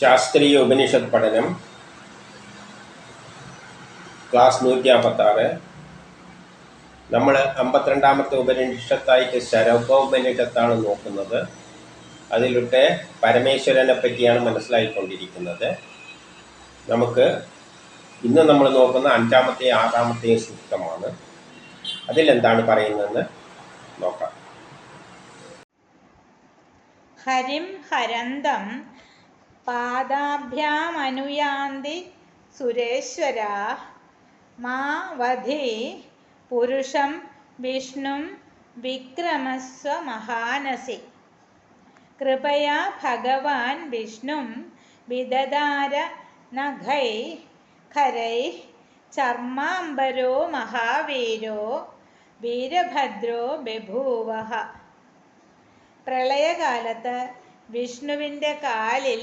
ശാസ്ത്രീയ ഉപനിഷത് പഠനം ക്ലാസ് നൂറ്റി അമ്പത്താറ് നമ്മൾ അമ്പത്തിരണ്ടാമത്തെ ഉപനിഷത്തായിട്ട് ശരഭോപനിഷത്താണ് നോക്കുന്നത്. അതിലൂടെ പരമേശ്വരനെ പറ്റിയാണ് മനസ്സിലായിക്കൊണ്ടിരിക്കുന്നത്. നമുക്ക് ഇന്ന് നമ്മൾ നോക്കുന്ന അഞ്ചാമത്തെയും ആറാമത്തെയും സൂക്തമാണ്. അതിലെന്താണ് പറയുന്നതെന്ന് നോക്കാം. ഹരിം ഹരന്തം പാദാഭ്യാമനുയാന്തി സുരേശ്വരാ മാ വധി പുരുഷം വിഷ്ണും വിക്രമസ്വ മഹാനസി. കൃപയാ ഭഗവാൻ വിഷ്ണും വിദദാര നഖൈ ഖരൈ ചർമാംബരോ മഹാവീരോ വീരഭദ്രോ ബഭൂവ പ്രളയകാലത്ത് വിഷ്ണുവിന്റെ കാലിൽ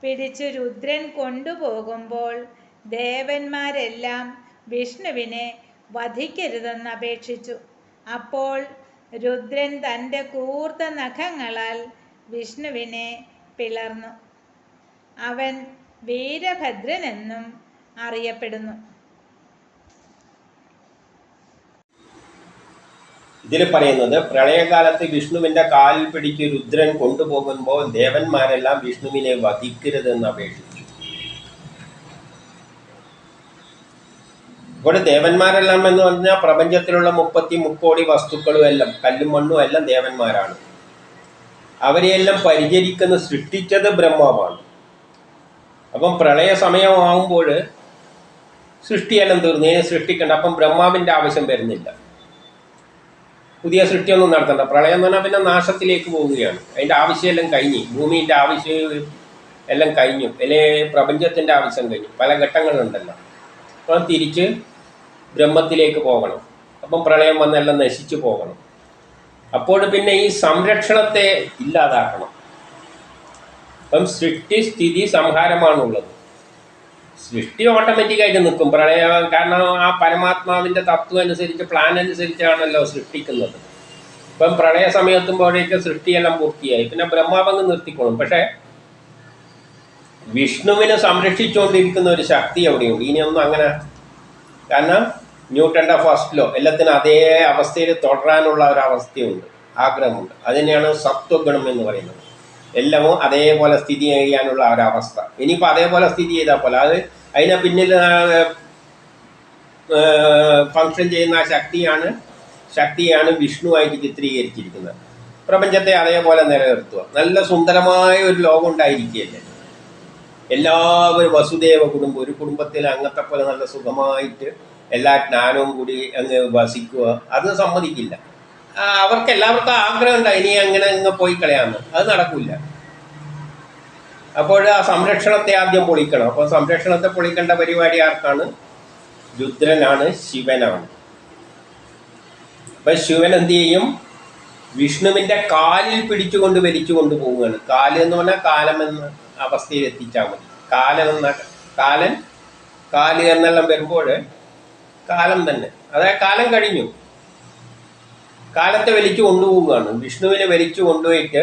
പിടിച്ചു രുദ്രൻ കൊണ്ടുപോകുമ്പോൾ ദേവന്മാരെല്ലാം വിഷ്ണുവിനെ വധിക്കരുതെന്ന് അപേക്ഷിച്ചു. അപ്പോൾ രുദ്രൻ തന്റെ കൂർത്ത നഖങ്ങളാൽ വിഷ്ണുവിനെ പിളർന്നു. അവൻ വീരഭദ്രനെന്നും അറിയപ്പെടുന്നു. ഇതിൽ പറയുന്നത് പ്രളയകാലത്ത് വിഷ്ണുവിന്റെ കാലിൽ പിടിച്ച് രുദ്രൻ കൊണ്ടുപോകുമ്പോൾ ദേവന്മാരെല്ലാം വിഷ്ണുവിനെ വധിക്കരുതെന്ന് അപേക്ഷിച്ചു. ഇവിടെ ദേവന്മാരെല്ലാം എന്ന് പറഞ്ഞാൽ പ്രപഞ്ചത്തിലുള്ള മുപ്പത്തി മുക്കോടി വസ്തുക്കളും എല്ലാം കല്ലും മണ്ണും എല്ലാം ദേവന്മാരാണ്. അവരെയെല്ലാം പരിചരിക്കുന്ന സൃഷ്ടിച്ചത് ബ്രഹ്മാവാണ്. അപ്പം പ്രളയ സമയമാകുമ്പോൾ സൃഷ്ടിയെല്ലാം തീർന്നു. ഇനി സൃഷ്ടിക്കേണ്ട. അപ്പം ബ്രഹ്മാവിന്റെ ആവശ്യം വരുന്നില്ല. പുതിയ സൃഷ്ടിയൊന്നും നടത്തണ്ട. പ്രളയം എന്ന് പറഞ്ഞാൽ പിന്നെ നാശത്തിലേക്ക് പോവുകയാണ് അതിന്റെ ആവശ്യമെല്ലാം കഴിഞ്ഞു. ഭൂമിന്റെ ആവശ്യം എല്ലാം കഴിഞ്ഞു. അല്ലെ പ്രപഞ്ചത്തിന്റെ ആവശ്യം കഴിഞ്ഞു. പല ഘട്ടങ്ങളുണ്ടല്ലോ. അപ്പം തിരിച്ച് ബ്രഹ്മത്തിലേക്ക് പോകണം. അപ്പം പ്രളയം വന്നെല്ലാം നശിച്ചു പോകണം. അപ്പോൾ പിന്നെ ഈ സംരക്ഷണത്തെ ഇല്ലാതാക്കണം. അപ്പം സൃഷ്ടി സ്ഥിതി സംഹാരമാണുള്ളത്. സൃഷ്ടി ഓട്ടോമാറ്റിക്കായിട്ട് നിൽക്കും. പ്രളയം കാരണം ആ പരമാത്മാവിന്റെ തത്വം അനുസരിച്ച് പ്ലാൻ അനുസരിച്ചാണല്ലോ സൃഷ്ടിക്കുന്നത്. ഇപ്പം പ്രളയ സമയത്തുമ്പോഴേക്ക് സൃഷ്ടിയെല്ലാം പൂർത്തിയായി. പിന്നെ ബ്രഹ്മാവങ്ങ് നിർത്തിക്കോളും. പക്ഷേ വിഷ്ണുവിനെ സംരക്ഷിച്ചുകൊണ്ടിരിക്കുന്ന ഒരു ശക്തി എവിടെയുണ്ട് ഇനിയൊന്നും അങ്ങനെ കാരണം ന്യൂട്ടന്റെ ഫസ്റ്റ് ലോ എല്ലാത്തിനും അതേ അവസ്ഥയിൽ തുടരാനുള്ള ഒരു അവസ്ഥയുണ്ട് ആഗ്രഹമുണ്ട്. അതിനെയാണ് സത്വഗുണം എന്ന് പറയുന്നത്. എല്ലാവും അതേപോലെ സ്ഥിതി ചെയ്യാനുള്ള ഒരവസ്ഥ ഇനിയിപ്പോൾ അതേപോലെ സ്ഥിതി ചെയ്താൽ പോലെ അത് അതിനെ പിന്നിൽ ഫങ്ഷൻ ചെയ്യുന്ന ആ ശക്തിയാണ് ശക്തിയാണ് വിഷ്ണുവായിട്ട് ചിത്രീകരിച്ചിരിക്കുന്നത്. പ്രപഞ്ചത്തെ അതേപോലെ നിലനിർത്തുക. നല്ല സുന്ദരമായ ഒരു ലോകം ഉണ്ടായിരിക്കുകയല്ലേ? എല്ലാവരും വസുദേവ കുടുംബം ഒരു കുടുംബത്തിൽ അങ്ങത്തെ പോലെ നല്ല സുഖമായിട്ട് എല്ലാ ജ്ഞാനവും കൂടി അങ്ങ് വസിക്കുക അത് സമ്മതിക്കില്ല. അവർക്ക് എല്ലാവർക്കും ആഗ്രഹം ഉണ്ടായി ഇനി അങ്ങനെ ഇങ്ങ് പോയി കളയാന്ന്. അത് നടക്കില്ല അപ്പോൾ ആ സംരക്ഷണത്തെ ആദ്യം പൊളിക്കണം. അപ്പോൾ സംരക്ഷണത്തെ പൊളിക്കേണ്ട പരിപാടി ആർക്കാണ്? രുദ്രനാണ് ശിവനാണ്. അപ്പൊ ശിവൻ എന്ത് ചെയ്യും? വിഷ്ണുവിന്റെ കാലിൽ പിടിച്ചുകൊണ്ട് വലിച്ചു കൊണ്ടുപോവുകയാണ് കാൽ എന്ന് പറഞ്ഞാൽ കാലം എന്ന അവസ്ഥയിൽ എത്തിച്ചാൽ മതി. കാലം എന്ന കാലൻ കാൽ എന്നെല്ലാം വരുമ്പോൾ കാലം തന്നെ. അതായത് കാലം കഴിഞ്ഞു. കാലത്തെ വലിച്ചു കൊണ്ടുപോവുകയാണ്. വിഷ്ണുവിനെ വലിച്ചു കൊണ്ടുപോയിട്ട്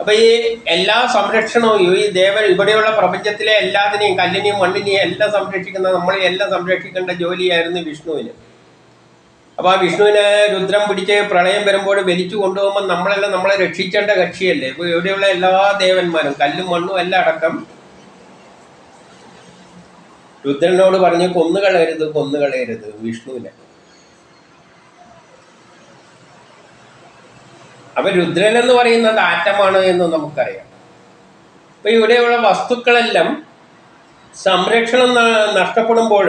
അപ്പൊ ഈ എല്ലാ സംരക്ഷണവും ഈ ദേവൻ ഇവിടെയുള്ള പ്രപഞ്ചത്തിലെ എല്ലാത്തിനെയും കല്ലിനെയും മണ്ണിനെയും എല്ലാം സംരക്ഷിക്കുന്ന നമ്മളെ എല്ലാം സംരക്ഷിക്കേണ്ട ജോലിയായിരുന്നു വിഷ്ണുവിന്. അപ്പൊ ആ വിഷ്ണുവിനെ രുദ്രം പിടിച്ച് പ്രളയം വരുമ്പോൾ വലിച്ചു കൊണ്ടുപോകുമ്പോൾ നമ്മളെല്ലാം നമ്മളെ രക്ഷിക്കേണ്ട കക്ഷിയല്ലേ? ഇപ്പൊ ഇവിടെയുള്ള എല്ലാ ദേവന്മാരും കല്ലും മണ്ണും എല്ലാം അടക്കം രുദ്രനോട് പറഞ്ഞ് കൊന്നുകളയരുത് കൊന്നുകളയരുത് വിഷ്ണുവിനെ. അപ്പൊ രുദ്രൻ എന്ന് പറയുന്നത് ആറ്റമാണ് എന്ന് നമുക്കറിയാം. അപ്പൊ ഇവിടെയുള്ള വസ്തുക്കളെല്ലാം സംരക്ഷണം നഷ്ടപ്പെടുമ്പോൾ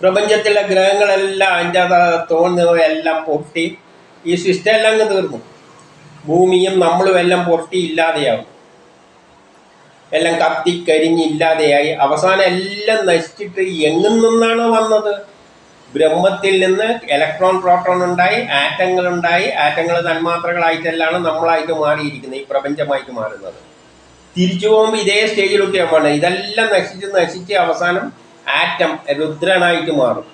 പ്രപഞ്ചത്തിലെ ഗ്രഹങ്ങളെല്ലാം അതിന്റെ തോന്നുന്നത് എല്ലാം പൊട്ടി ഈ സിസ്റ്റം എല്ലാം അങ്ങ് തീർന്നു. ഭൂമിയും നമ്മളും എല്ലാം പൊട്ടി ഇല്ലാതെയാവും എല്ലാം കത്തിക്കരിഞ്ഞ് ഇല്ലാതെയായി. അവസാനം എല്ലാം നശിച്ചിട്ട് എങ്ങും നിന്നാണ് വന്നത്? ബ്രഹ്മത്തിൽ നിന്ന് ഇലക്ട്രോൺ പ്രോട്ടോൺ ഉണ്ടായി ആറ്റങ്ങൾ ഉണ്ടായി ആറ്റങ്ങൾ തന്മാത്രകളായിട്ടെല്ലാം നമ്മളായിട്ട് മാറിയിരിക്കുന്നത് ഈ പ്രപഞ്ചമായിട്ട് മാറുന്നത്. തിരിച്ചു പോകുമ്പോൾ ഇതേ സ്റ്റേജിലൊക്കെയാണ് പോകണം ഇതെല്ലാം നശിച്ച് നശിച്ച് അവസാനം ആറ്റം രുദ്രനായിട്ട് മാറും.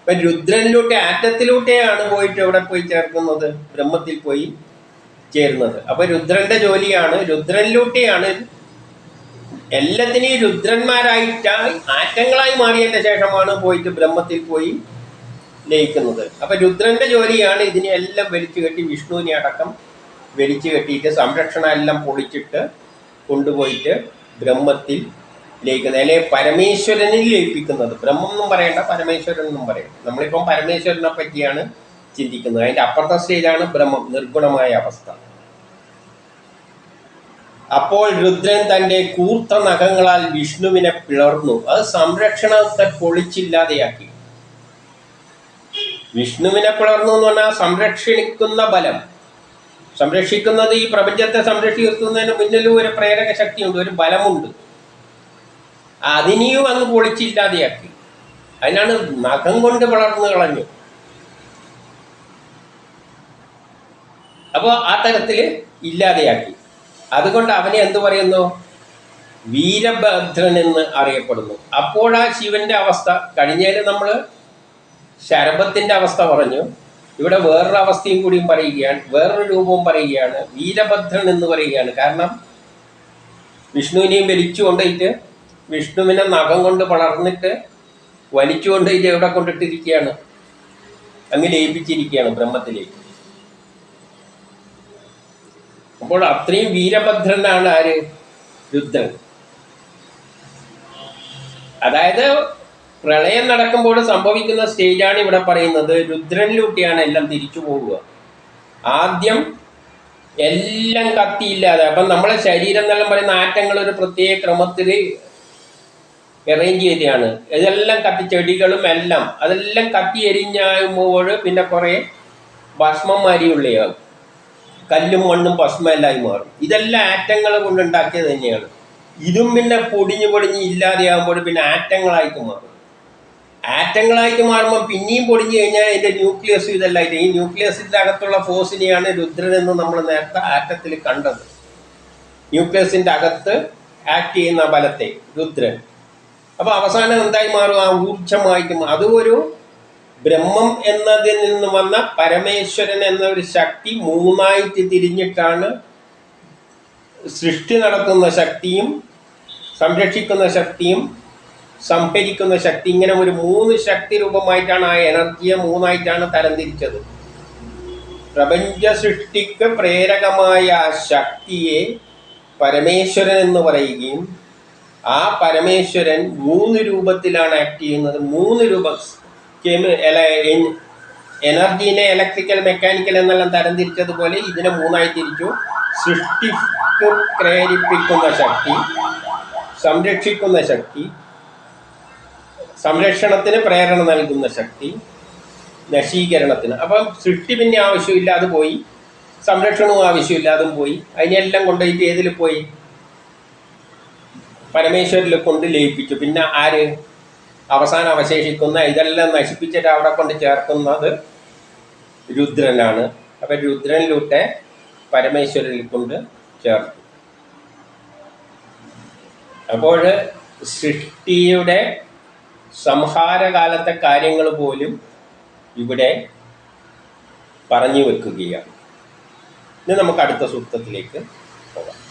ഇപ്പം രുദ്രനിലൂടെ ആറ്റത്തിലൂടെയാണ് പോയിട്ട് എവിടെ പോയി ചേർക്കുന്നത്? ബ്രഹ്മത്തിൽ പോയി ചേരുന്നത്. അപ്പൊ രുദ്രന്റെ ജോലിയാണ്. രുദ്രനിലൂടെയാണ് എല്ലാത്തിനെയും രുദ്രന്മാരായിട്ട് ആറ്റങ്ങളായി മാറിയതിന്റെ ശേഷമാണ് പോയിട്ട് ബ്രഹ്മത്തിൽ പോയി ലയിക്കുന്നത് അപ്പൊ രുദ്രന്റെ ജോലിയാണ് ഇതിനെ എല്ലാം വലിച്ചു കെട്ടി വിഷ്ണുവിനെ അടക്കം വലിച്ചു കെട്ടിയിട്ട് സംരക്ഷണ എല്ലാം പൊളിച്ചിട്ട് കൊണ്ടുപോയിട്ട് ബ്രഹ്മത്തിൽ ലയിക്കുന്നത്. അല്ലെ പരമേശ്വരനിൽ ലയിപ്പിക്കുന്നത്. ബ്രഹ്മം എന്നും പറയണ്ട പരമേശ്വരൻ എന്നും പറയും നമ്മളിപ്പം പരമേശ്വരനെ പറ്റിയാണ് ചിന്തിക്കുന്നത്. അതിന്റെ അപ്പുറത്തെ സ്റ്റേജാണ് ബ്രഹ്മം നിർഗുണമായ അവസ്ഥ. അപ്പോൾ രുദ്രൻ തന്റെ കൂർത്ത നഖങ്ങളാൽ വിഷ്ണുവിനെ പിളർന്നു. അത് സംരക്ഷണത്തെ പൊളിച്ചില്ലാതെയാക്കി. വിഷ്ണുവിനെ പിളർന്നു എന്ന് പറഞ്ഞാൽ സംരക്ഷിക്കുന്ന ബലം. സംരക്ഷിക്കുന്നത് ഈ പ്രപഞ്ചത്തെ സംരക്ഷിക്കുന്നതിന് മുന്നിലും ഒരു പ്രേരക ശക്തിയുണ്ട് ഒരു ബലമുണ്ട്. അതിനെയും അങ്ങ് പൊളിച്ചില്ലാതെയാക്കി. അതിനാണ് നഖം കൊണ്ട് പിളർന്നു കളഞ്ഞു. അപ്പോൾ ആ തരത്തിൽ ഇല്ലാതെയാക്കി. അതുകൊണ്ട് അവനെ എന്തു പറയുന്നു? വീരഭദ്രൻ എന്ന് അറിയപ്പെടുന്നു. അപ്പോഴാ ശിവന്റെ അവസ്ഥ. കഴിഞ്ഞാൽ നമ്മൾ ശരഭത്തിന്റെ അവസ്ഥ പറഞ്ഞു. ഇവിടെ വേറൊരു അവസ്ഥയും കൂടിയും പറയുകയാണ് വേറൊരു രൂപവും പറയുകയാണ് വീരഭദ്രൻ എന്ന് പറയുകയാണ്. കാരണം വിഷ്ണുവിനെയും വലിച്ചു കൊണ്ടിട്ട് വിഷ്ണുവിനെ നഖം കൊണ്ട് വളർന്നിട്ട് വലിച്ചു കൊണ്ടിട്ട് എവിടെ കൊണ്ടിട്ടിരിക്കുകയാണ്? അങ്ങ് ലയിപ്പിച്ചിരിക്കുകയാണ് ബ്രഹ്മത്തിലേക്ക്. അപ്പോൾ അത്രയും വീരഭദ്രനാണ് ആര്? രുദ്രൻ. അതായത് പ്രളയം നടക്കുമ്പോൾ സംഭവിക്കുന്ന സ്റ്റേജാണ് ഇവിടെ പറയുന്നത്. രുദ്രനിലൂട്ടിയാണ് എല്ലാം തിരിച്ചു പോവുക. ആദ്യം എല്ലാം കത്തിയില്ലാതെ അപ്പം നമ്മളെ ശരീരം എന്നെല്ലാം പറയുന്ന ആറ്റങ്ങൾ ഒരു പ്രത്യേക ക്രമത്തിൽ അറേഞ്ച് ചെയ്തതാണ്. ഇതെല്ലാം കത്തി ചെടികളും എല്ലാം അതെല്ലാം കത്തി എരിഞ്ഞാകുമ്പോൾ പിന്നെ കുറേ ഭസ്മം മാരിയുള്ളയാകും കല്ലും മണ്ണും ഭസ്മെല്ലായി മാറും. ഇതെല്ലാം ആറ്റങ്ങൾ കൊണ്ടുണ്ടാക്കിയത് തന്നെയാണ്. ഇതും പിന്നെ പൊടിഞ്ഞു പൊടിഞ്ഞ് ഇല്ലാതെയാകുമ്പോൾ പിന്നെ ആറ്റങ്ങളായിട്ട് മാറും. ആറ്റങ്ങളായിട്ട് മാറുമ്പോൾ പിന്നെയും പൊടിഞ്ഞു കഴിഞ്ഞാൽ അതിന്റെ ന്യൂക്ലിയസ് ഇതെല്ലാം ഈ ന്യൂക്ലിയസിന്റെ അകത്തുള്ള ഫോഴ്സിനെയാണ് രുദ്രൻ എന്ന് നമ്മൾ നേരത്തെ ആറ്റത്തിൽ കണ്ടത്. ന്യൂക്ലിയസിന്റെ അകത്ത് ആക്ട് ചെയ്യുന്ന ബലത്തെ രുദ്രൻ. അപ്പോൾ അവസാനം എന്തായി മാറും? ആ ഊർജമായിട്ട്. അതും ഒരു ബ്രഹ്മം എന്നതിൽ നിന്ന് വന്ന പരമേശ്വരൻ എന്ന ഒരു ശക്തി മൂന്നായിട്ട് തിരിഞ്ഞിട്ടാണ് സൃഷ്ടി നടത്തുന്ന ശക്തിയും സംരക്ഷിക്കുന്ന ശക്തിയും സംഭരിക്കുന്ന ശക്തി ഇങ്ങനെ ഒരു മൂന്ന് ശക്തി രൂപമായിട്ടാണ് ആ എനർജിയെ മൂന്നായിട്ടാണ് തരംതിരിച്ചത്. പ്രപഞ്ച സൃഷ്ടിക്ക് പ്രേരകമായ ആ ശക്തിയെ പരമേശ്വരൻ എന്ന് പറയുകയും ആ പരമേശ്വരൻ മൂന്ന് രൂപത്തിലാണ് ആക്ട് ചെയ്യുന്നത്. മൂന്ന് രൂപ എനർജീനെ ഇലക്ട്രിക്കൽ മെക്കാനിക്കൽ എന്നെല്ലാം തരംതിരിച്ചതുപോലെ ഇതിനെ മൂന്നായി തിരിച്ചു. സൃഷ്ടിക്ക് പ്രേരിപ്പിക്കുന്ന ശക്തി സംരക്ഷിക്കുന്ന ശക്തി സംരക്ഷണത്തിന് പ്രേരണ നൽകുന്ന ശക്തി നശീകരണത്തിന്. അപ്പം സൃഷ്ടി പിന്നെ ആവശ്യമില്ലാതെ പോയി സംരക്ഷണവും ആവശ്യമില്ലാതും പോയി. അതിനെല്ലാം കൊണ്ടുപോയിട്ട് ഏതിൽ പോയി? പരമേശ്വരിൽ കൊണ്ട് ലയിപ്പിച്ചു. പിന്നെ ആര്? അവസാനം അവശേഷിക്കുന്ന ഇതെല്ലാം നശിപ്പിച്ചിട്ട് അവിടെ കൊണ്ട് ചേർക്കുന്നത് രുദ്രനാണ്. അപ്പം രുദ്രനിലൂടെ പരമേശ്വരനിൽ കൊണ്ട് ചേർത്തു. അപ്പോൾ സൃഷ്ടിയുടെ സംഹാരകാലത്തെ കാര്യങ്ങൾ പോലും ഇവിടെ പറഞ്ഞു വെക്കുകയാണ്. ഇനി നമുക്ക് അടുത്ത സൂക്തത്തിലേക്ക് പോകാം.